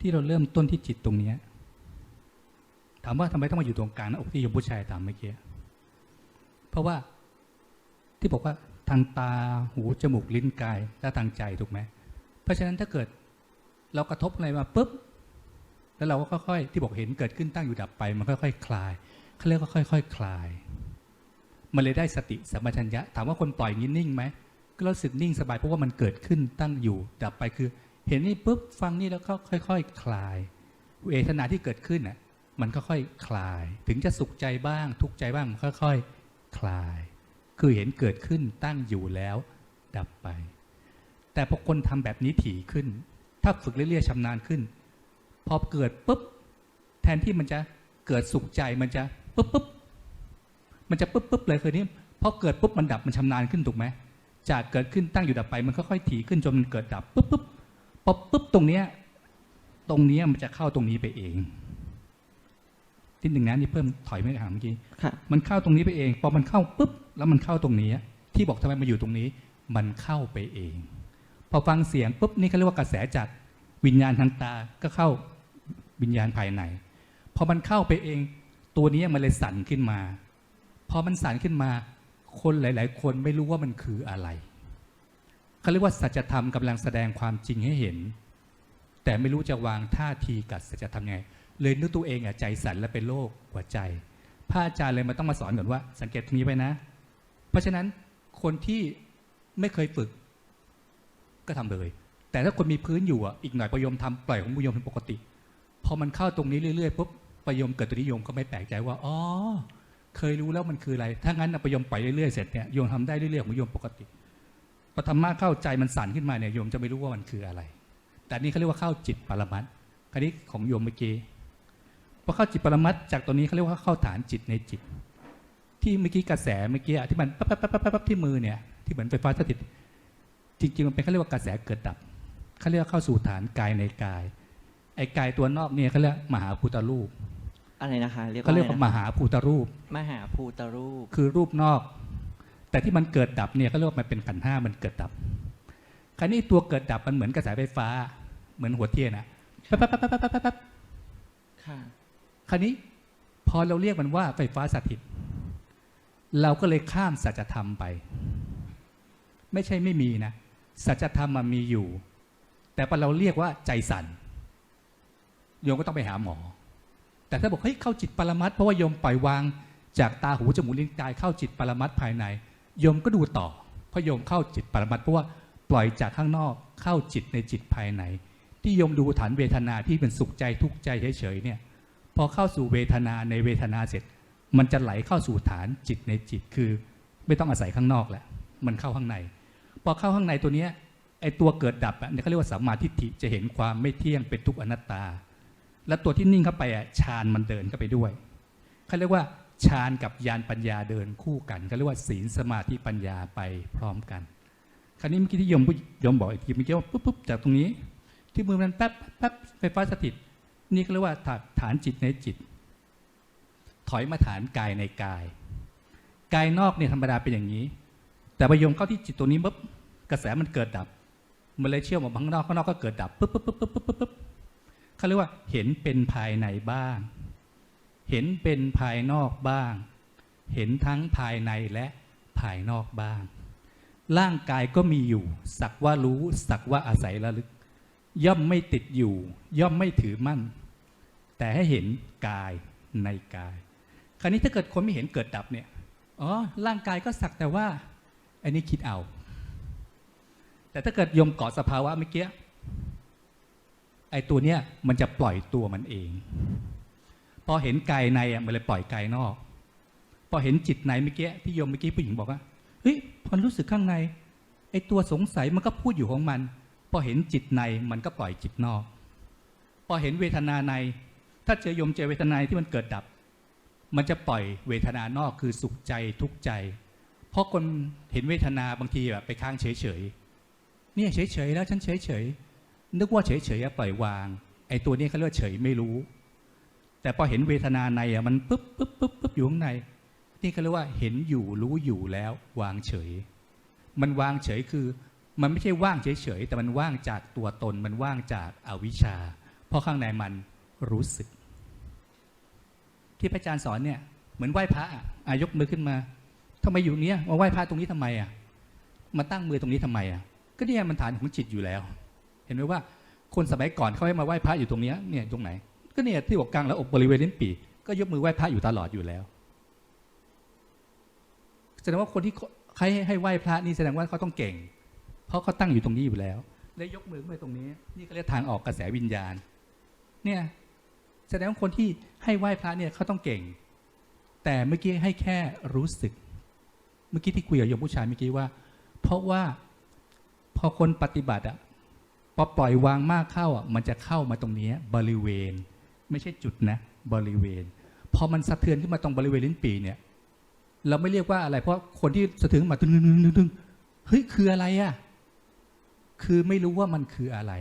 ที่เราเริ่มต้นที่จิตตรงเนี้ยถามว่าทำไมต้องมาอยู่ตรงกลางน้าอกที่โยมผู้ชายถามเมื่อกี้เพราะว่าที่บอกว่าทางตาหูจมูกลิ้นกายและทางใจถูกไหมเพราะฉะนั้นถ้าเกิดเรากระทบอะไรมาปุ๊บแล้วเราก็ค่อยๆ ที่บอกเห็นเกิดขึ้นตั้งอยู่ดับไป มันค่อยๆคลายเขาเรียกว่าค่อยๆคคลาย มันเลยได้สติสัมปชัญญะถามว่าคนปล่อยนี้นิ่งไหมก็รู้สึกนิ่งสบายเพราะว่ามันเกิดขึ้นตั้งอยู่ดับไปคือ เห็นนี่ปุ๊บฟังนี่แล้วก็ค่อยๆคคลาย เวทนาที่เกิดขึ้นน่ะมันก็ค่อยคลาย ถึงจะสุขใจบ้าง ทุกข์ใจบ้างค่อยๆคคลาย คือเห็นเกิดขึ้นตั้งอยู่แล้ว ดับไป แต่พอคนทำแบบนี้ถี่ขึ้น ถ้าฝึกเรื่อยๆชำนาญขึ้น พอเกิดปุ๊บแทนที่มันจะเกิดสุขใจมันจะปุ๊บปุ๊บมันจะปุ๊บปุ๊บเลยคือนี้พอเกิดปุ๊บมันดับมันชำนาญขึ้นถูกไหมจากเกิดขึ้นตั้งอยู่ดับไปมันค่อยๆถี่ขึ้นจนมันเกิดดับปุ๊บปุ๊บ พอปุ๊บตรงเนี้ยตรงเนี้ยมันจะเข้าตรงนี้ไปเองที่หนึ่งนะนี่เพิ่มถอยไม่หาเมื่อกี้ค่ะมันเข้าตรงนี้ไปเองพอมันเข้าปุ๊บแล้วมันเข้าตรงนี้ ที่บอกทำไมมาอยู่ตรงนี้ มันเข้าไปเอง พอฟังเสียงปุ๊บนี่เขาเรียกว่ากระแสจากวิญญาณทางตาก็เข้าวิญญาณภายในพอมันเข้าไปเอง ตัวนี้มันเลยสั่นขึ้นมา พอมันสั่นขึ้นมา คนหลาย ๆ คนไม่รู้ว่ามันคืออะไร เขาเรียกว่าสัจธรรมกำลังแสดงความจริงให้เห็น แต่ไม่รู้จะวางท่าทีกับสัจธรรมยังไง เลยนึกตัวเองอะใจสั่นและเป็นโรคหัวใจพระอาจารย์เลยมันต้องมาสอนก่อนว่า สังเกตมีไว้นะ เพราะฉะนั้นคนที่ไม่เคยฝึก ก็ทำเลย แต่ถ้าคนมีพื้นอยู่อะอีกหน่อยประยมทำปล่อยของประยมเป็นปกติพอมันเข้าตรงนี้เรื่อยๆปุ๊บประยมเกิดตัวนิยมก็ไม่แปลกใจว่าอ๋อเคยรู้แล้วมันคืออะไร ถ้างั้นประยมปล่อยเรื่อยๆเสร็จเนี่ยโยมทำได้เรื่อยๆของโยมปกติ พอธรรมะเข้าใจมันสั่นขึ้นมาเนี่ยโยมจะไม่รู้ว่ามันคืออะไร แต่นี่เขาเรียกว่าเข้าจิตปรมัตถ์คราวนี้ของโยมเมื่อกี้พอเข้าจิตปรมัตถ์จากตัวนี้เขาเรียกว่าเข้าฐานจิตในจิต ที่เมื่อกี้กระแสเมื่อกี้อะที่มันปั๊บปั๊บปั๊บปั๊บปั๊บที่มือเนี่ยที่เหมือนไฟฟ้าสถิต จริงๆมันเป็นเขาเรียกว่ากระแสเกิดดับเขาเรียกว่าเข้าสู่ฐานกายในกาย ไอ้กายตัวนอกเนี่ยเขาเรียกมหาภูตรูปอะไรนะคะเรียกเขาว่าเรียกอะไรว่ามนะหาภูตรูป มหาภูตรูป คือรูปนอก แต่ที่มันเกิดดับเนี่ยเขาเรียกว่ามันเป็นขันธ์ห้ามันเกิดดับคราวนี้ตัวเกิดดับมันเหมือนกระแสไฟฟ้า เหมือนหัวเทียนอะปั๊บปั๊บปั๊บปั๊บปั๊บปั๊บปั๊บค่ะคราวนี้พอเราเรียกมันว่าไฟฟ้าสถิต เราก็เลยข้ามสัจธรรมไป ไม่ใช่ไม่มีนะ สัจธรรมมันมีอยู่ แต่พอเราเรียกว่าใจสั่นโยมก็ต้องไปหาหมอ แต่ถ้าบอกเฮ้ยเข้าจิตปรมัตถ์เพราะว่าโยมปล่อยวางจากตาหูจมูกลิ้นกายเข้าจิตปรมัตถ์ภายใน โยมก็ดูต่อพระโยมเข้าจิตปรมัตถ์เพราะว่าปล่อยจากข้างนอกเข้าจิตในจิตภายใน ที่โยมดูฐานเวทนาที่เป็นสุขใจทุกข์ใจเฉยๆเนี่ยพอเข้าสู่เวทนาในเวทนาเสร็จ มันจะไหลเข้าสู่ฐานจิตในจิตคือ ไม่ต้องอาศัยข้างนอกแหละมันเข้าข้างใน พอเข้าข้างในตัวเนี้ยไอตัวเกิดดับอะเนี่ยเขาเรียกว่าสัมมาทิฏฐิจะเห็นความไม่เที่ยงเป็นทุกข์อนัตตา และตัวที่นิ่งเข้าไปอะฌานมันเดินเข้าไปด้วยเขาเรียกว่า ฌานกับญาณปัญญาเดินคู่กันเขาเรียกว่าศีลสมาธิปัญญาไปพร้อมกัน คราวนี้เมื่อกี้ที่โยมโยมบอกอีกทีเมื่อกี้ว่าปุ๊บปุ๊บจากตรงนี้ ที่มือมันแป๊บแป๊บไฟฟ้าสถิต นี่ก็เรียกว่าฐานจิตในจิต ถอยมาฐานกายในกาย กายนอกเนี่ยธรรมดาเป็นอย่างนี้ แต่ประโยมเข้าที่จิตตัวนี้ปุ๊บกระแสมันเกิดดับมันเลยเชื่อมออกมาข้างนอกข้างนอกก็เกิดดับปุ๊บปุ๊บปุ๊บปุ๊บปุ๊บปุ๊บเขาเรียกว่าเห็นเป็นภายในบ้าง เห็นเป็นภายนอกบ้าง เห็นทั้งภายในและภายนอกบ้าง ร่างกายก็มีอยู่ สักว่ารู้สักว่าอาศัยระลึก ย่อมไม่ติดอยู่ ย่อมไม่ถือมั่น แต่ให้เห็นกายในกาย คราวนี้ถ้าเกิดคนไม่เห็นเกิดดับเนี่ยอ๋อร่างกายก็สักแต่ว่าอันนี้คิดเอา แต่ถ้าเกิดโยมเกาะสภาวะเมื่อกี้ไอ้ตัวเนี้ยมันจะปล่อยตัวมันเอง พอเห็นกายในอะมันเลยปล่อยกายนอก พอเห็นจิตในเมื่อกี้ที่โยมเมื่อกี้ผู้หญิงบอกว่าเฮ้ยพอรู้สึกข้างในไอ้ตัวสงสัยมันก็พูดอยู่ของมัน พอเห็นจิตในมันก็ปล่อยจิตนอก พอเห็นเวทนาใน ถ้าเจอโยมเจอเวทนาที่มันเกิดดับ มันจะปล่อยเวทนานอกคือสุขใจทุกข์ใจ เพราะคนเห็นเวทนาบางทีแบบไปค้างเฉยๆเนี่ยเฉยๆแล้วฉันเฉยๆนึกว่าเฉยๆอะปล่อยวาง ไอ้ตัวนี้เขาเรียกเฉยไม่รู้ แต่พอเห็นเวทนาในอะมันปุ๊บปุ๊บปุ๊บปุ๊บอยู่ข้างใน นี่เขาเรียกว่าเห็นอยู่รู้อยู่แล้ววางเฉย มันวางเฉยคือ มันไม่ใช่ว่างเฉยๆแต่มันว่างจากตัวตนมันว่างจากอวิชชา เพราะข้างในมันรู้สึก ที่พระอาจารย์สอนเนี่ยเหมือนไหว้พระอะยกมือขึ้นมาทำไมอยู่เนี้ยมาไหว้พระตรงนี้ทำไมอะมาตั้งมือตรงนี้ทำไมอะก็เนี่ยมันฐานของจิตอยู่แล้ว เห็นไหมว่าคนสมัยก่อนเขาให้มาไหว้พระอยู่ตรงเนี้ยเนี่ยตรงไหน ก็เนี่ยที่อกกลางแล้วอกบริเวณลิ้นปี่ก็ยกมือไหว้พระอยู่ตลอดอยู่แล้วแสดงว่าคนที่ใครให้ไหว้พระนี่แสดงว่าเขาต้องเก่ง เพราะเขาตั้งอยู่ตรงนี้อยู่แล้วแล้วยกมือขึ้นไปตรงนี้ นี่ก็เรียกทางออกกระแสวิญญาณ เนี่ยแสดงว่าคนที่ให้ไหว้พระเนี่ยเขาต้องเก่ง แต่เมื่อกี้ให้แค่รู้สึก เมื่อกี้ที่คุยกับโยมผู้ชายเมื่อกี้ว่า เพราะว่าพอคนปฏิบัติอะพอปล่อยวางมากเข้าอะมันจะเข้ามาตรงนี้บริเวณ ไม่ใช่จุดนะ บริเวณ พอมันสะเทือนขึ้นมาตรงบริเวณลิ้นปีเนี่ย เราไม่เรียกว่าอะไร เพราะคนที่สะเทือนมาตึงตึงตึงตึงตึงเฮ้ยคืออะไรอะคือไม่รู้ว่ามันคืออะไร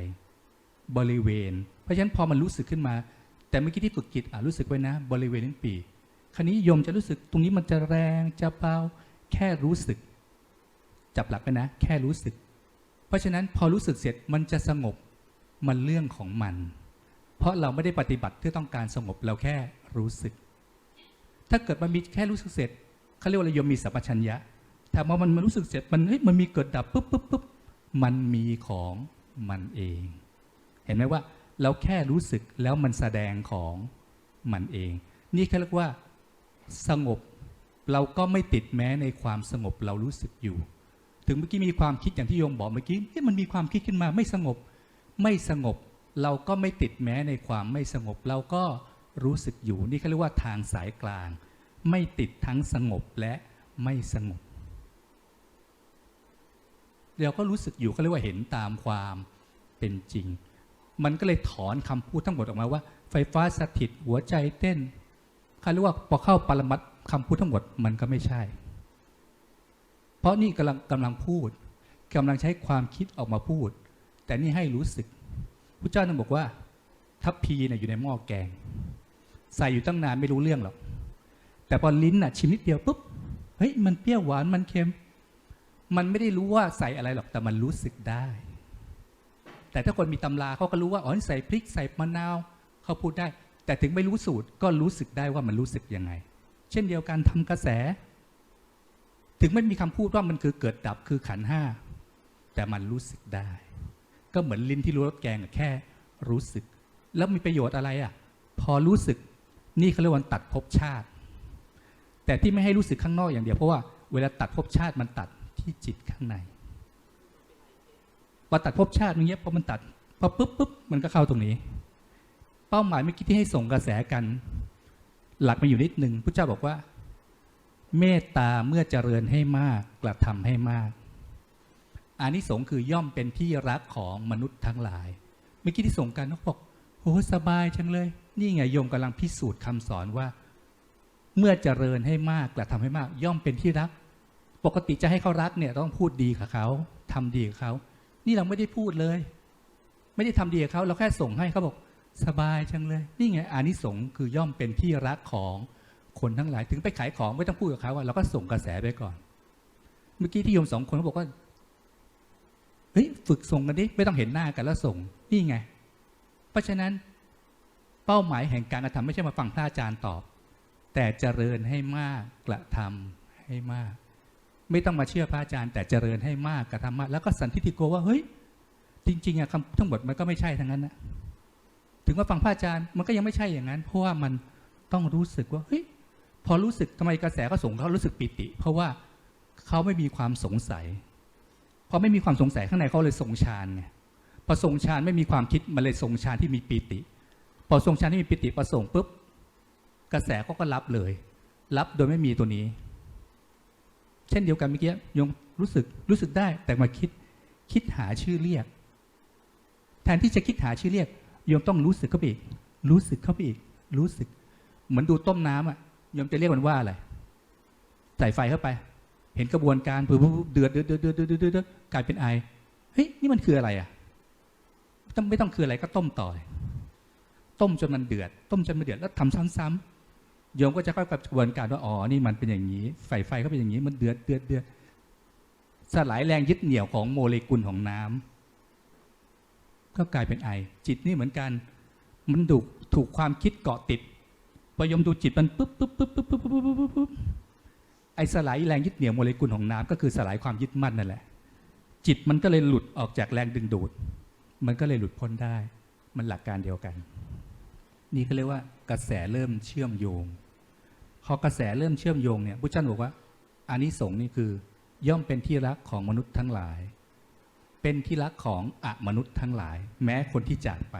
บริเวณ เพราะฉะนั้นพอมันรู้สึกขึ้นมา แต่เมื่อกี้ที่ฝึกจิตอะรู้สึกไว้นะ บริเวณลิ้นปีคราวนี้โยมจะรู้สึกตรงนี้มันจะแรงจะเบาแค่รู้สึก จับหลักไปนะ แค่รู้สึก เพราะฉะนั้นพอรู้สึกเสร็จมันจะสงบมันเรื่องของมัน เพราะเราไม่ได้ปฏิบัติเพื่อต้องการสงบเราแค่รู้สึก ถ้าเกิดมันมีแค่รู้สึกเสร็จเขาเรียกว่าเราโยมมีสัพพัญญะแต่พอมันมันรู้สึกเสร็จมันเฮ้ยมันมีเกิดดับปุ๊บปุ๊บปุ๊บมันมีของมันเอง เห็นไหมว่าเราแค่รู้สึกแล้วมันแสดงของมันเอง นี่เขาเรียกว่าสงบเราก็ไม่ติดแม้ในความสงบเรารู้สึกอยู่ ถึงเมื่อกี้มีความคิดอย่างที่โยมบอกเมื่อกี้เอ๊ะมันมีความคิดขึ้นมาไม่สงบ ไม่สงบ เราก็ไม่ติดแม้ในความไม่สงบ เราก็รู้สึกอยู่นี่เขาเรียกว่าทางสายกลาง ไม่ติดทั้งสงบและไม่สงบเราก็รู้สึกอยู่เขาเรียกว่าเห็นตามความเป็นจริง มันก็เลยถอนคำพูดทั้งหมดออกมาว่า ไฟฟ้าสถิตหัวใจเต้นเขาเรียกว่าพอเข้าปรมัตถ์คำพูดทั้งหมดมันก็ไม่ใช่ เพราะนี่กำลังกำลังพูดกำลังใช้ความคิดออกมาพูด แต่นี่ให้รู้สึก พระเจ้าต้องบอกว่า ทัพพีเนี่ยอยู่ในหม้อแกง ใส่อยู่ตั้งนานไม่รู้เรื่องหรอก แต่พอลิ้นน่ะชิมนิดเดียวปุ๊บเฮ้ยมันเปรี้ยวหวานมันเค็ม มันไม่ได้รู้ว่าใส่อะไรหรอกแต่มันรู้สึกได้ แต่ถ้าคนมีตำราเขาก็รู้ว่าอ๋อใส่พริกใส่มะนาวเขาพูดได้ แต่ถึงไม่รู้สูตรก็รู้สึกได้ว่ามันรู้สึกยังไง เช่นเดียวกันทำกระแส ถึงไม่มีคำพูดว่ามันคือเกิดดับคือขันห้าแต่มันรู้สึกได้ ก็เหมือนลิ้นที่รู้รสแกงอะแค่รู้สึก แล้วมีประโยชน์อะไรอะ พอรู้สึกนี่เขาเรียกว่าตัดภพชาติ แต่ที่ไม่ให้รู้สึกข้างนอกอย่างเดียวเพราะว่าเวลาตัดภพชาติมันตัดที่จิตข้างในพอตัดภพชาติอย่างเงี้ยพอมันตัดพอปุ๊บปุ๊บมันก็เข้าตรงนี้ เป้าหมายเมื่อกี้ที่ให้ส่งกระแสกัน หลักมาอยู่นิดหนึ่งพระเจ้าบอกว่า เมตตาเมื่อเจริญให้มากกระทำให้มาก อานิสงส์คือย่อมเป็นที่รักของมนุษย์ทั้งหลาย เมื่อกี้ที่ส่งกันเขาบอกโอ้สบายจังเลย นี่ไงโยมกำลังพิสูจน์คำสอนว่า เมื่อเจริญให้มากกระทำให้มาก ย่อมเป็นที่รัก ปกติจะให้เขารักเนี่ยต้องพูดดีกับเขาทำดีกับเขานี่เราไม่ได้พูดเลย ไม่ได้ทำดีกับเขาเราแค่ส่งให้เขาบอกสบายจังเลย นี่ไงอานิสงส์คือย่อมเป็นที่รักของคนทั้งหลาย ถึงไปขายของไม่ต้องพูดกับเขาอะเราก็ส่งกระแสไปก่อน เมื่อกี้ที่โยมสองคนเขาบอกว่า ฮ้ยฝึกส่งกันดิไม่ต้องเห็นหน้ากันแล้วส่งนี่ไง เพราะฉะนั้นเป้าหมายแห่งการกระทำไม่ใช่มาฟังพระอาจารย์ตอบ แต่เจริญให้มากกระทำให้มาก ไม่ต้องมาเชื่อพระอาจารย์ แต่เจริญให้มากกระทำมากแล้วก็สันทิฏฐิโกว่าเฮ้ย จริงๆอะคำทั้งหมดมันก็ไม่ใช่ทั้งนั้นนะถึงว่าฟังพระอาจารย์มันก็ยังไม่ใช่อย่างนั้น เพราะว่ามันต้องรู้สึกว่าเฮ้ยพอรู้สึกทำไมกระแสก็ส่งเขารู้สึกปิติ เพราะว่าเขาไม่มีความสงสัย พอไม่มีความสงสัยข้างในเขาเลยทรงฌานไงพอทรงฌานไม่มีความคิดมันเลยทรงฌานที่มีปิติ พอทรงฌานที่มีปิติพอส่งปุ๊บกระแสเขาก็รับเลย รับโดยไม่มีตัวนี้ เช่นเดียวกันเมื่อกี้ยมรู้สึกรู้สึกได้แต่มาคิดคิดหาชื่อเรียก แทนที่จะคิดหาชื่อเรียกโยมต้องรู้สึกเข้าไปอีก รู้สึกเข้าไปอีก รู้สึก เหมือนดูต้มน้ำอะโยมจะเรียกมันว่าอะไรใส่ไฟเข้าไป เห็นกระบวนการปุ๊บเดือดเดือดเดือดเดือดเดือดเดือดกลายเป็นไอเฮ้ยนี่มันคืออะไรอะต้องไม่ต้องคืออะไรก็ต้มต่อ ต้มจนมันเดือด ต้มจนมันเดือดแล้วทำซ้ำๆโยมก็จะเข้ากับกระบวนการว่าอ๋อนี่มันเป็นอย่างนี้ไฟไฟก็เป็นอย่างนี้มันเดือดเดือดเดือดสลายแรงยึดเหนี่ยวของโมเลกุลของน้ำ ก็กลายเป็นไอ จิตนี่เหมือนกัน มันถูกถูกความคิดเกาะติดพอยมดูจิตมันปุ๊บปุ๊บปุ๊บปุ๊บปุ๊บปุ๊บปุ๊บ ไอ้สลายแรงยึดเหนี่ยวโมเลกุลของน้ำก็คือสลายความยึดมั่นนั่นแหละ จิตมันก็เลยหลุดออกจากแรงดึงดูด มันก็เลยหลุดพ้นได้ มันหลักการเดียวกัน นี่ก็เรียกว่ากระแสเริ่มเชื่อมโยงพอกระแสเริ่มเชื่อมโยงเนี่ยพุทธเจ้าบอกว่าอานิสงส์นี่คือย่อมเป็นที่รักของมนุษย์ทั้งหลาย เป็นที่รักของอมนุษย์ทั้งหลาย แม้คนที่จากไป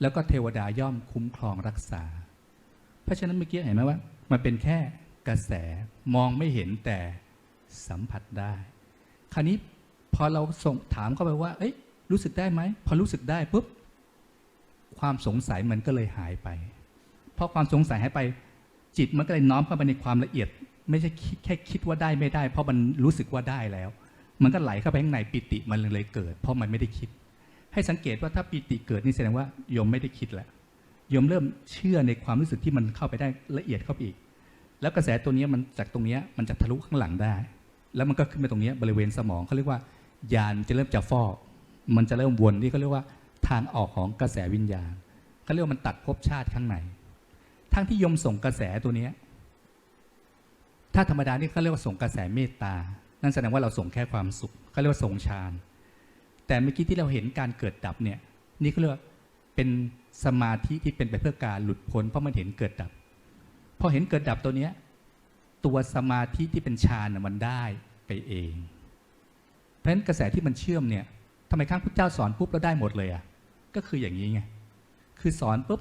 แล้วก็เทวดาย่อมคุ้มครองรักษา เพราะฉะนั้นเมื่อกี้เห็นไหมว่า มันเป็นแค่ กระแสมองไม่เห็นแต่สัมผัสได้ คราวนี้พอเราส่งถามเข้าไปว่า เอ้ยรู้สึกได้ไหม พอรู้สึกได้ปุ๊บ ความสงสัยมันก็เลยหายไป เพราะความสงสัยหายไป จิตมันก็เลยน้อมเข้าไปในความละเอียด ไม่ใช่แค่คิดว่าได้ไม่ได้ เพราะมันรู้สึกว่าได้แล้ว มันก็ไหลเข้าไปข้างในปิติมันเลยเกิด เพราะมันไม่ได้คิด ให้สังเกตว่าถ้าปิติเกิดนี่แสดงว่าโยมไม่ได้คิดแล้วโยมเริ่มเชื่อในความรู้สึกที่มันเข้าไปได้ละเอียดเข้าไปอีก แล้วกระแสตัวนี้มันจากตรงนี้มันจะทะลุข้างหลังได้ แล้วมันก็ขึ้นไปตรงนี้บริเวณสมองเขาเรียกว่ายานจะเริ่มจะฟอกมันจะเริ่มวนที่เขาเรียกว่าทางออกของกระแสวิญญาณเขาเรียกว่ามันตัดภพชาติข้างในทั้งที่ยมส่งกระแสตัวนี้ถ้าธรรมดานี่เขาเรียกว่าส่งกระแสเมตตา นั่นแสดงว่าเราส่งแค่ความสุขเขาเรียกว่าส่งฌานแต่เมื่อกี้ที่เราเห็นการเกิดดับเนี่ยนี่เขาเรียกว่าเป็นสมาธิที่เป็นไปเพื่อการหลุดพ้นเพราะมันเห็นเกิดดับ พอเห็นเกิดดับตัวเนี้ยตัวสมาธิที่เป็นฌานน่ะมันได้ไปเอง เพราะฉะนั้นกระแสที่มันเชื่อมเนี่ยทำไมข้างพุทธเจ้าสอนปุ๊บแล้วได้หมดเลยอะก็คืออย่างนี้ไงคือสอนปุ๊บ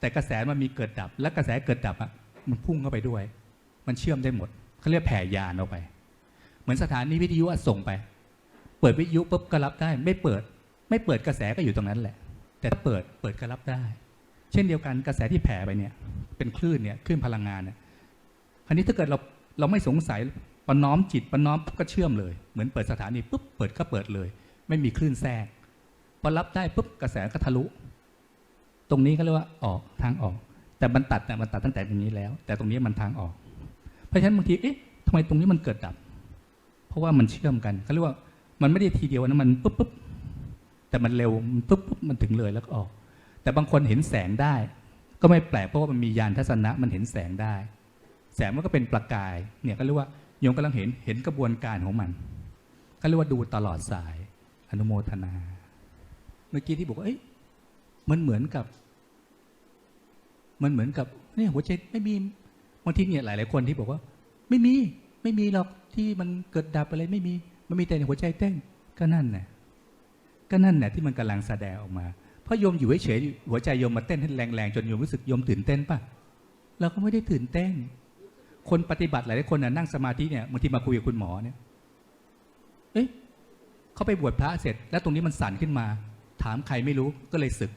แต่กระแสมันมีเกิดดับ และกระแสเกิดดับอะมันพุ่งเข้าไปด้วย มันเชื่อมได้หมดเขาเรียกแผ่ยานออกไป เหมือนสถานีวิทยุส่งไป เปิดวิทยุปุ๊บก็รับได้ ไม่เปิด ไม่เปิดกระแสก็อยู่ตรงนั้นแหละ แต่ถ้าเปิดเปิดก็รับได้ เช่นเดียวกันกระแสที่แผ่ไปเนี่ย เป็นคลื่นเนี่ยคลื่นพลังงานเนี่ยคราวนี้ถ้าเกิดเราเราไม่สงสัยปน้อมจิตปน้อมก็เชื่อมเลย เหมือนเปิดสถานีปุ๊บเปิดก็เปิดเลย ไม่มีคลื่นแทรกพอรับได้ปุ๊บกระแสก็ทะลุ ตรงนี้ก็เรียกว่าออกทางออก แต่มันตัดเนี่ยมันตัดตั้งแต่ตรงนี้แล้ว แต่ตรงนี้มันทางออก เพราะฉะนั้นบางทีเอ๊ะทำไมตรงนี้มันเกิดดับ เพราะว่ามันเชื่อมกันเขาเรียกว่ามันไม่ได้ทีเดียวนะมันปุ๊บปุ๊บแต่มันเร็วมันปุ๊บปุ๊บมันถึงเลยแล้วก็ออก แต่บางคนเห็นแสงได้ ก็ไม่แปลกเพราะว่ามันมียานทัศนะมันเห็นแสงได้ แสงมันก็เป็นประกายเนี่ยก็เรียกว่าโยมกำลังเห็นเห็นกระบวนการของมัน ก็เรียกว่าดูตลอดสายอนุโมทนา เมื่อกี้ที่บอกว่าเอ้ยมันเหมือนกับ มันเหมือนกับเนี่ยหัวใจไม่มีบางทีเนี่ยหลาย ๆ คนที่บอกว่า ไม่มีไม่มีหรอกที่มันเกิดดับอะไรไม่มี มันมีแต่หัวใจเต้นก็นั่นแหละก็นั่นแหละที่มันกำลังแสดงออกมา เพราะโยมอยู่เฉยๆหัวใจโยมมาเต้นให้แรงๆจนโยมรู้สึกโยมตื่นเต้นป่ะเราก็ไม่ได้ตื่นเต้น คนปฏิบัติหลายคนน่ะนั่งสมาธิเนี่ยบางทีมาคุยกับคุณหมอเนี่ย เอ๊ะเขาไปบวชพระเสร็จ แล้วตรงนี้มันสั่นขึ้นมา ถามใครไม่รู้ก็เลยศึก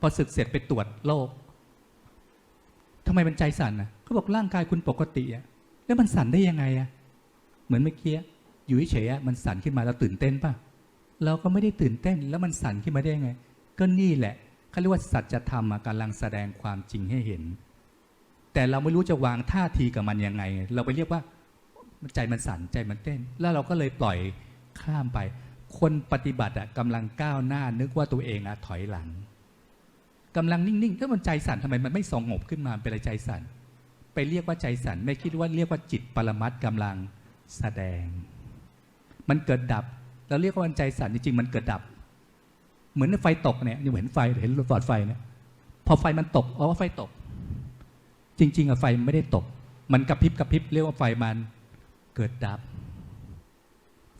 พอศึกเสร็จไปตรวจโรคทำไมมันใจสั่นอะเขาบอกร่างกายคุณปกติอะแล้วมันสั่นได้ยังไงอะเหมือนเมื่อกี้อยู่เฉยๆอะมันสั่นขึ้นมาเราตื่นเต้นป่ะเราก็ไม่ได้ตื่นเต้น แล้วมันสั่นขึ้นมาได้ยังไง ก็นี่แหละเขาเรียกว่าสัจธรรมกำลังแสดงความจริงให้เห็น แต่เราไม่รู้จะวางท่าทีกับมันยังไง เราไปเรียกว่าใจมันสั่นใจมันเต้น แล้วเราก็เลยปล่อยข้ามไป คนปฏิบัติอะกำลังก้าวหน้านึกว่าตัวเองอะถอยหลังกำลังนิ่งๆถ้ามันใจสั่นทำไมมันไม่สงบขึ้นมาเป็นอะไรใจสั่นไปเรียกว่าใจสั่นไม่คิดว่าเรียกว่าจิตปรมัตถ์กำลังแสดง มันเกิดดับ เราเรียกว่ามันใจสั่นจริงๆ มันเกิดดับ เหมือนไฟตกเนี่ยยังเห็นไฟเห็นหลอดไฟเนี่ยพอไฟมันตกอ๋อไฟตก จริง ๆอะไฟไม่ได้ตก มันกระพริบกระพริบเรียกว่าไฟมันเกิดดับ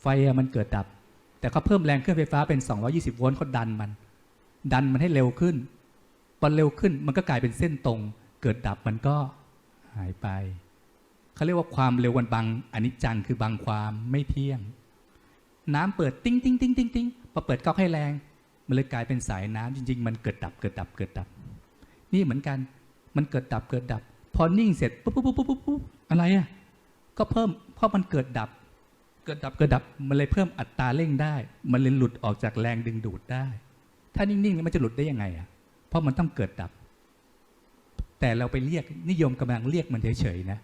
ไฟอะมันเกิดดับ แต่เขาเพิ่มแรงเครื่องไฟฟ้าเป็น 220 โวลต์เขาดันมัน ดันมันให้เร็วขึ้นพอเร็วขึ้นมันก็กลายเป็นเส้นตรง เกิดดับมันก็หายไปเขาเรียกว่าความเร็ววันบังอนิจจังคือบังความไม่เที่ยง น้ำเปิดติ้งติ้งติ้งติ้งติ้งพอเปิดก๊อกให้แรง มันเลยกลายเป็นสายน้ำจริง ๆ มันเกิดดับเกิดดับเกิดดับ นี่เหมือนกันมันเกิดดับเกิดดับ พอนิ่งเสร็จปุ๊บปุ๊บปุ๊บปุ๊บปุ๊บอะไรอะก็เพิ่มเพราะมันเกิดดับ เกิดดับเกิดดับมันเลยเพิ่มอัตราเร่งได้ มันเลยหลุดออกจากแรงดึงดูดได้ ถ้านิ่งๆมันจะหลุดได้ยังไงอะ เพราะมันต้องเกิดดับ แต่เราไปเรียกนิยมกำลังเรียกมันเฉยๆนะ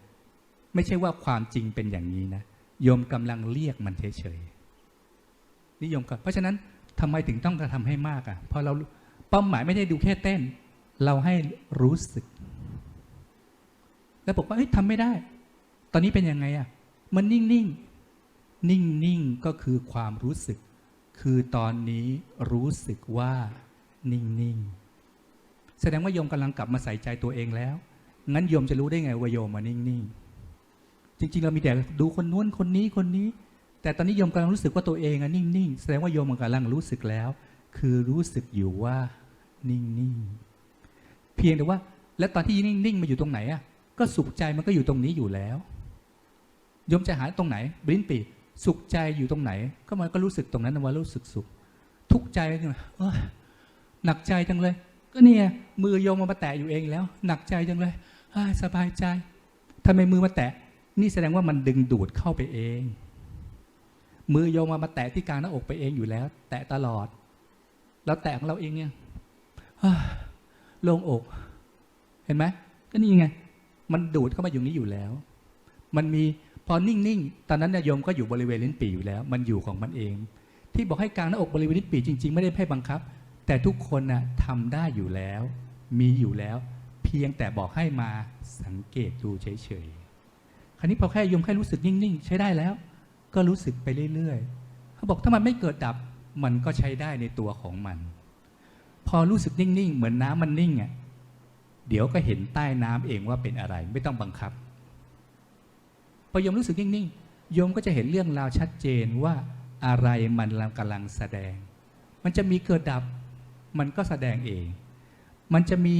ไม่ใช่ว่าความจริงเป็นอย่างนี้นะโยมกำลังเรียกมันเฉยๆนิยมกันเพราะฉะนั้น ทำไมถึงต้องกระทำให้มากอะ เพราะเราเป้าหมายไม่ได้ดูแค่เต้น เราให้รู้สึก แล้วบอกว่าเอ้ยทำไม่ได้ ตอนนี้เป็นยังไงอะมันนิ่งนิ่งนิ่งนิ่งก็คือความรู้สึก คือตอนนี้รู้สึกว่านิ่งนิ่งแสดงว่าโยมกำลังกลับมาใส่ใจตัวเองแล้ว งั้นโยมจะรู้ได้ไงว่าโยมมานิ่งนิ่งจริงๆ เรามีแต่ดูคนนู้นคนนี้คนนี้ แต่ตอนนี้โยมกำลังรู้สึกว่าตัวเองอะนิ่งๆ แสดงว่าโยมกำลังรู้สึกแล้ว คือรู้สึกอยู่ว่านิ่งๆ เพียงแต่ว่า แล้วตอนที่นิ่งๆมาอยู่ตรงไหนอะก็สุขใจมันก็อยู่ตรงนี้อยู่แล้วโยมจะหาตรงไหนบริ้นปีสุขใจอยู่ตรงไหน ก็มันก็รู้สึกตรงนั้นว่ารู้สึกสุข ทุกใจเนี่ยเอ้ยหนักใจจังเลย ก็เนี่ย มือโยมมาแตะอยู่เองแล้ว หนักใจจังเลยสบายใจทำไมมือมาแตะ นี่แสดงว่ามันดึงดูดเข้าไปเอง มือโยมมามาแตะที่กลางหน้าอกไปเองอยู่แล้ว แตะตลอด แล้วแตะของเราเองเนี่ยโล่งอก เห็นไหมก็นี่ไง มันดูดเข้ามาอยู่นี้อยู่แล้ว มันมีพอนิ่งๆ ตอนนั้นเนี่ยโยมก็อยู่บริเวณลิ้นปี่อยู่แล้ว มันอยู่ของมันเอง ที่บอกให้กลางหน้าอกบริเวณลิ้นปี่จริง ๆ ไม่ได้ให้บังคับ แต่ทุกคนน่ะทำได้อยู่แล้ว มีอยู่แล้ว เพียงแต่บอกให้มาสังเกตดูเฉยๆ คราวนี้พอแค่โยมแค่รู้สึกนิ่งๆ ใช้ได้แล้ว ก็รู้สึกไปเรื่อยๆเขาบอกถ้ามันไม่เกิดดับมันก็ใช้ได้ในตัวของมัน พอรู้สึกนิ่งๆ เหมือนน้ำมันนิ่งอะเดี๋ยวก็เห็นใต้น้ำเองว่าเป็นอะไรไม่ต้องบังคับพอยมรู้สึกนิ่งๆโยมก็จะเห็นเรื่องราวชัดเจนว่าอะไรมันกำลังแสดง มันจะมีเกิดดับ มันก็แสดงเอง มันจะมี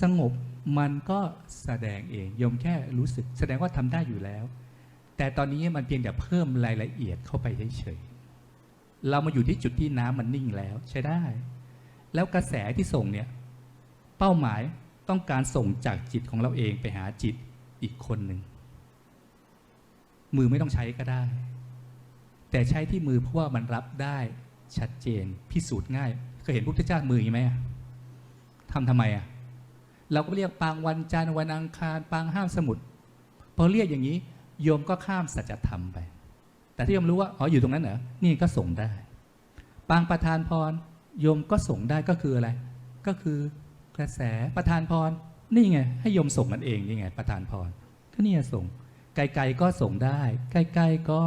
สงบ มันก็แสดงเองโยมแค่รู้สึก แสดงว่าทำได้อยู่แล้ว แต่ตอนนี้มันเพียงแต่เพิ่มรายละเอียดเข้าไปเฉยๆเรามาอยู่ที่จุดที่น้ำมันนิ่งแล้วใช้ได้ แล้วกระแสที่ส่งเนี่ย เป้าหมายต้องการส่งจากจิตของเราเองไปหาจิตอีกคนหนึ่ง มือไม่ต้องใช้ก็ได้ แต่ใช้ที่มือเพราะว่ามันรับได้ชัดเจนพิสูจน์ง่ายเคยเห็นพระพุทธเจ้ามืออย่างไหมอะทำทำไมอะเราก็เรียกปางวันจันทร์วันอังคารปางห้ามสมุดพอเรียกอย่างนี้ โยมก็ข้ามสัจธรรมไป แต่ที่โยมรู้ว่าอ๋ออยู่ตรงนั้นเหรอนี่ก็ส่งได้ ปางประธานพรโยมก็ส่งได้ก็คืออะไร ก็คือกระแสประธานพรนี่ไง ให้โยมส่งกันเองนี่ไง ประธานพรก็นี่ส่ง ไกลๆก็ส่งได้ ใกล้ๆก็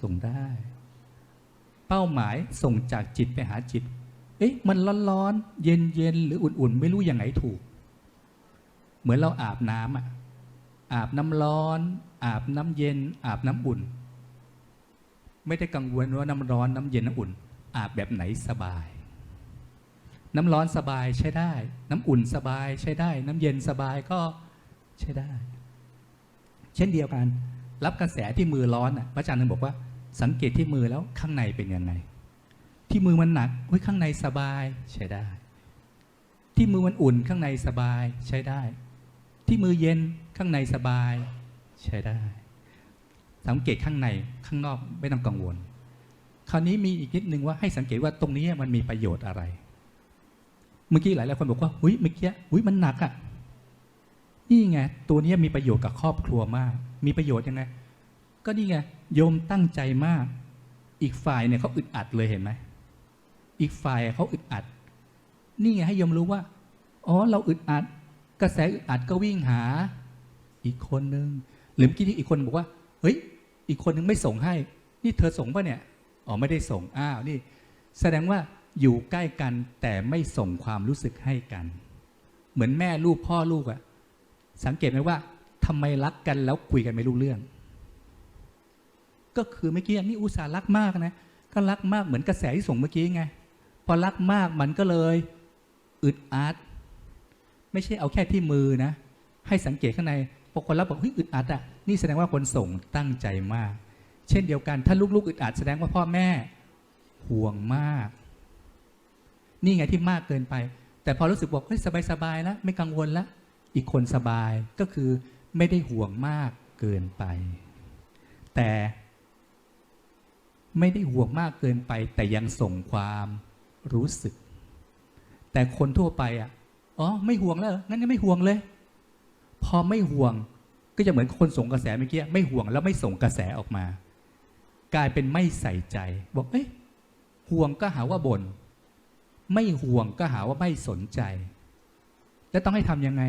ส่งได้ เป้าหมายส่งจากจิตไปหาจิต เอ๊ะมันร้อนๆเย็นๆหรืออุ่นๆ ไม่รู้ย่างไหนถูก เหมือนเราอาบน้ำอะอาบน้ำร้อน อาบน้ำเย็น อาบน้ำอุ่น ไม่ได้กังวลว่าน้ำร้อนน้ำเย็นน้ำอุ่น อาบแบบไหนสบาย น้ำร้อนสบายใช้ได้ น้ำอุ่นสบายใช้ได้ น้ำเย็นสบายก็ใช้ได้ เช่นเดียวกัน รับกระแสที่มือร้อนอะพระอาจารย์นึงบอกว่า สังเกตที่มือแล้วข้างในเป็นยังไง ที่มือมันหนักเฮ้ยข้างในสบายใช้ได้ ที่มือมันอุ่นข้างในสบายใช้ได้ ที่มือเย็นข้างในสบาย ใช้ได้ สังเกตข้างในข้างนอกไม่ต้องกังวล คราวนี้มีอีกนิดนึงว่าให้สังเกตว่าตรงนี้มันมีประโยชน์อะไร เมื่อกี้หลายหลายคนบอกว่าหุ้ยเมื่อกี้หุ้ยมันหนักอะ่ะนี่ไงตัวนี้มีประโยชน์กับครอบครัวมาก มีประโยชน์ยังไง ก็นี่ไงโยมตั้งใจมาก อีกฝ่ายเนี่ยเขาอึดอัดเลยเห็นไหมอีกฝ่ายเขาอึดอัด นี่ไงให้โยมรู้ว่า อ๋อเราอึดอัด กระแสอึดอัดก็วิ่งหา อีกคนนึง หรือเมื่อกี้ที่อีกคนบอกว่า เฮ้ย อีกคนนึงไม่ส่งให้ นี่เธอส่งปะเนี่ย อ๋อ ไม่ได้ส่ง อ้าว นี่ แสดงว่าอยู่ใกล้กันแต่ไม่ส่งความรู้สึกให้กัน เหมือนแม่ลูกพ่อลูกอะสังเกตไหมว่าทำไมรักกันแล้วคุยกันไม่รู้เรื่อง ก็คือเมื่อกี้นี่อุตส่าห์รักมากนะ ก็รักมากเหมือนกระแสที่ส่งเมื่อกี้ไง พอรักมากมันก็เลยอึดอัดไม่ใช่เอาแค่ที่มือนะ ให้สังเกตข้างใน อคนรับบอกเฮ้ยอึดอัดอะนี่แสดงว่าคนส่งตั้งใจมาก เช่นเดียวกัน ถ้าลูกๆอึดอัดแสดงว่าพ่อแม่ห่วงมาก นี่ไงที่มากเกินไป แต่พอรู้สึกบอกเฮ้ยสบายๆแล้วไม่กังวลแล้วอีกคนสบายก็คือไม่ได้ห่วงมากเกินไป แต่ไม่ได้ห่วงมากเกินไป แต่ยังส่งความรู้สึก แต่คนทั่วไปอะอ๋อไม่ห่วงแล้วงั้นก็ไม่ห่วงเลย พอไม่ห่วงก็จะเหมือนคนส่งกระแสเมื่อกี้ไม่ห่วงแล้วไม่ส่งกระแสออกมา กลายเป็นไม่ใส่ใจ บอกเอ้ยห่วงก็หาว่าบน่นไม่ห่วงก็หาว่าไม่สนใจ แล้วต้องให้ทำยังไง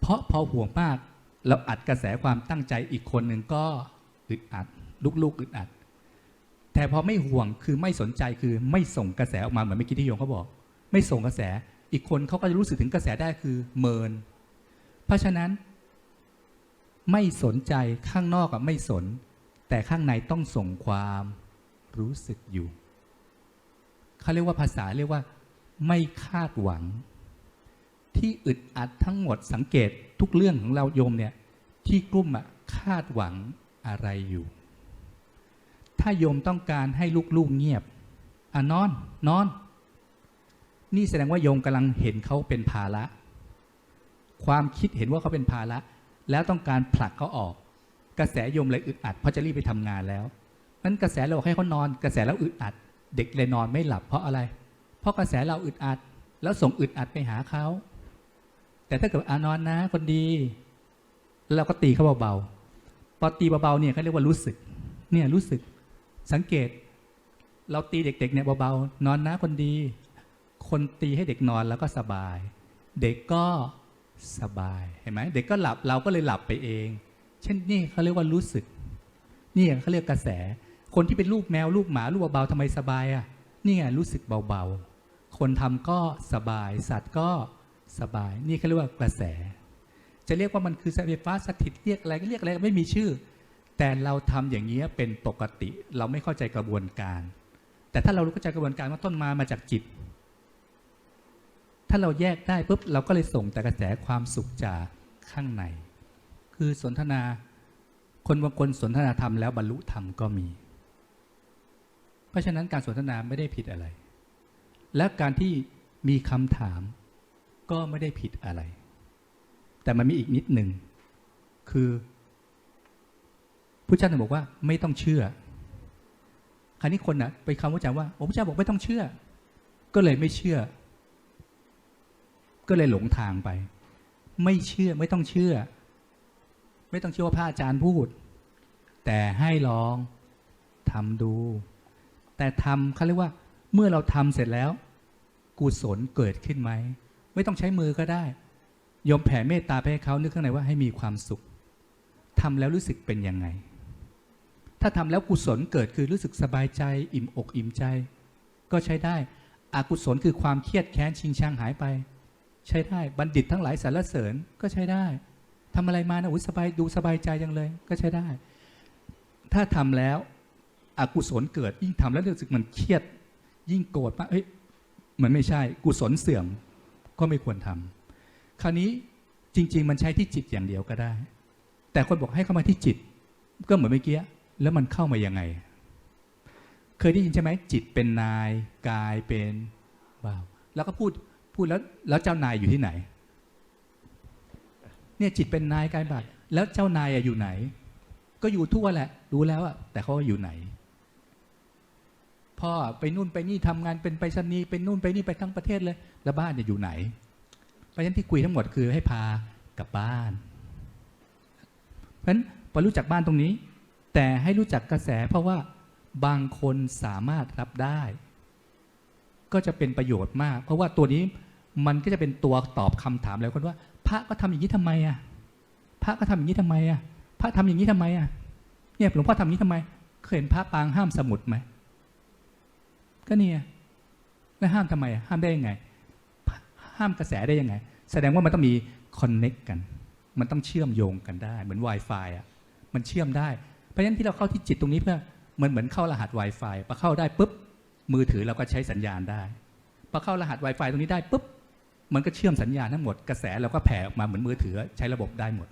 เพราะพอห่วงมากเราอัดกระแสความตั้งใจอีกคนหนึ่งก็อึดอัดลุกๆอึดอัด แต่พอไม่ห่วงคือไม่สนใจคือไม่ส่งกระแสออกมาเหมือนเมื่อกี้ที่โยงเขาบอก ไม่ส่งกระแสอีกคนเขาก็จะรู้สึกถึงกระแสได้คือเมิน เพราะฉะนั้น ไม่สนใจข้างนอกอะไม่สน แต่ข้างในต้องส่งความรู้สึกอยู่เขาเรียกว่าภาษาเรียกว่า ไม่คาดหวัง ที่อึดอัดทั้งหมดสังเกตทุกเรื่องของเราโยมเนี่ยที่กลุ่มอะคาดหวังอะไรอยู่ ถ้าโยมต้องการให้ลูกๆเงียบอะนอน นอน นี่แสดงว่าโยมกำลังเห็นเขาเป็นภาระ ความคิดเห็นว่าเขาเป็นภาระ แล้วต้องการผลักเขาออก กระแสโยมเลยอึดอัดเพราะจะรีบไปทำงานแล้วนั้นกระแสเราให้เขานอน กระแสเราอึดอัด เด็กเลยนอนไม่หลับเพราะอะไร เพราะกระแสเราอึดอัด แล้วส่งอึดอัดไปหาเขาแต่ถ้าเกิดอานอนนะคนดี เราก็ตีเขาเบาๆพอตีเบาๆเนี่ยเขาเรียกว่ารู้สึก เนี่ยรู้สึก สังเกต เราตีเด็กๆเนี่ยเบาๆนอนนะคนดี คนตีให้เด็กนอนแล้วก็สบาย เด็กก็ สบายเห็นไหมเด็กก็หลับเราก็เลยหลับไปเอง เช่นนี่เขาเรียกว่ารู้สึก นี่เขาเรียกกระแส คนที่เป็นลูกแมวลูกหมาลูกเบาๆทำไมสบายอะนี่ไงรู้สึกเบาๆ คนทำก็สบาย สัตว์ก็สบาย นี่เขาเรียกว่ากระแส จะเรียกว่ามันคือไฟฟ้าสถิตเรียกอะไรก็เรียกอะไรไม่มีชื่อ แต่เราทำอย่างนี้เป็นปกติ เราไม่เข้าใจกระบวนการ แต่ถ้าเรารู้เข้าใจกระบวนการว่าต้นมามาจากจิต ถ้าเราแยกได้ปุ๊บเราก็เลยส่งแต่กระแสความสุขจากข้างใน คือสนทนา คนบางคนสนทนาธรรมแล้วบรรลุธรรมก็มี เพราะฉะนั้นการสนทนาไม่ได้ผิดอะไร และการที่มีคำถามก็ไม่ได้ผิดอะไร แต่มันมีอีกนิดหนึ่ง คือผู้เจ้าท่าบอกว่าไม่ต้องเชื่อ คราวนี้คนนะไปคำว่าจาว่าโอ้พระเจ้าบอกไม่ต้องเชื่อ ก็เลยไม่เชื่อ ก็เลยหลงทางไป ไม่เชื่อไม่ต้องเชื่อ ไม่ต้องเชื่อว่าพระอาจารย์พูด แต่ให้ลองทำดู แต่ทำเขาเรียกว่า เมื่อเราทำเสร็จแล้ว กุศลเกิดขึ้นไหม ไม่ต้องใช้มือก็ได้ยอมแผ่เมตตาไปให้เขานึกข้างในว่าให้มีความสุขทำแล้วรู้สึกเป็นยังไง ถ้าทำแล้วกุศลเกิดคือรู้สึกสบายใจ อิ่มอกอิ่มใจ ก็ใช้ได้ อกุศลคือความเครียดแค้นชิงชังหายไป ใช้ได้บัณฑิตทั้งหลายสรรเสริญก็ใช้ได้ทำอะไรมานะอุ้ยสบายดูสบายใจจังเลยก็ใช้ได้ ถ้าทำแล้วอกุศลเกิดยิ่งทำแล้วรู้สึกมันเครียด ยิ่งโกรธมากเอ้ยมันไม่ใช่กุศลเสื่อมก็ไม่ควรทำคราวนี้จริง ๆ มันใช้ที่จิตอย่างเดียวก็ได้ แต่คนบอกให้เข้ามาที่จิต ก็เหมือนเมื่อกี้แล้วมันเข้ามายังไง เคยได้ยินใช่ไหมจิตเป็นนายกายเป็นบ่าวแล้วก็พูด พูดแล้วแล้วเจ้านายอยู่ที่ไหน เนี่ยจิตเป็นนายกายบ่าวแล้วเจ้านายอยู่ไหน ก็อยู่ทั่วแหละ รู้แล้วอะแต่เขาอยู่ไหนพ่อไปนู่นไปนี่ทำงานเป็นไปรษณีย์เป็นนู่นไปนี่ไปทั้งประเทศเลย แล้วบ้านเนี่ยอยู่ไหนเพราะฉะนั้นที่คุยทั้งหมดคือให้พากลับบ้าน เพราะฉะนั้นพอรู้จักบ้านตรงนี้ แต่ให้รู้จักกระแสเพราะว่าบางคนสามารถรับได้ ก็จะเป็นประโยชน์มาก เพราะว่าตัวนี้มันก็จะเป็นตัวตอบคำถามหลายคนว่า พระก็ทำอย่างนี้ทำไมอะพระก็ทำอย่างนี้ทำไมอะพระทำอย่างนี้ทำไมอะเนี่ยหลวงพ่อทำอย่างนี้ทำไม เคยเห็นพระปางห้ามสมุดไหมก็เนี่ยแล้วห้ามทำไมอะห้ามได้ยังไง ห้ามกระแสได้ยังไง แสดงว่ามันต้องมีคอนเน็กกัน มันต้องเชื่อมโยงกันได้ เหมือน Wi-Fi อะมันเชื่อมได้ เพราะฉะนั้นที่เราเข้าที่จิตตรงนี้เพื่อเหมือนเหมือนเข้ารหัส Wi-Fi พอเข้าได้ปุ๊บ มือถือเราก็ใช้สัญญาณได้พอเข้ารหัส Wi-Fi ตรงนี้ได้ปุ๊บมันก็เชื่อมสัญญาณทั้งหมดกระแสเราก็แผ่ออกมาเหมือนมือถือใช้ระบบได้หมด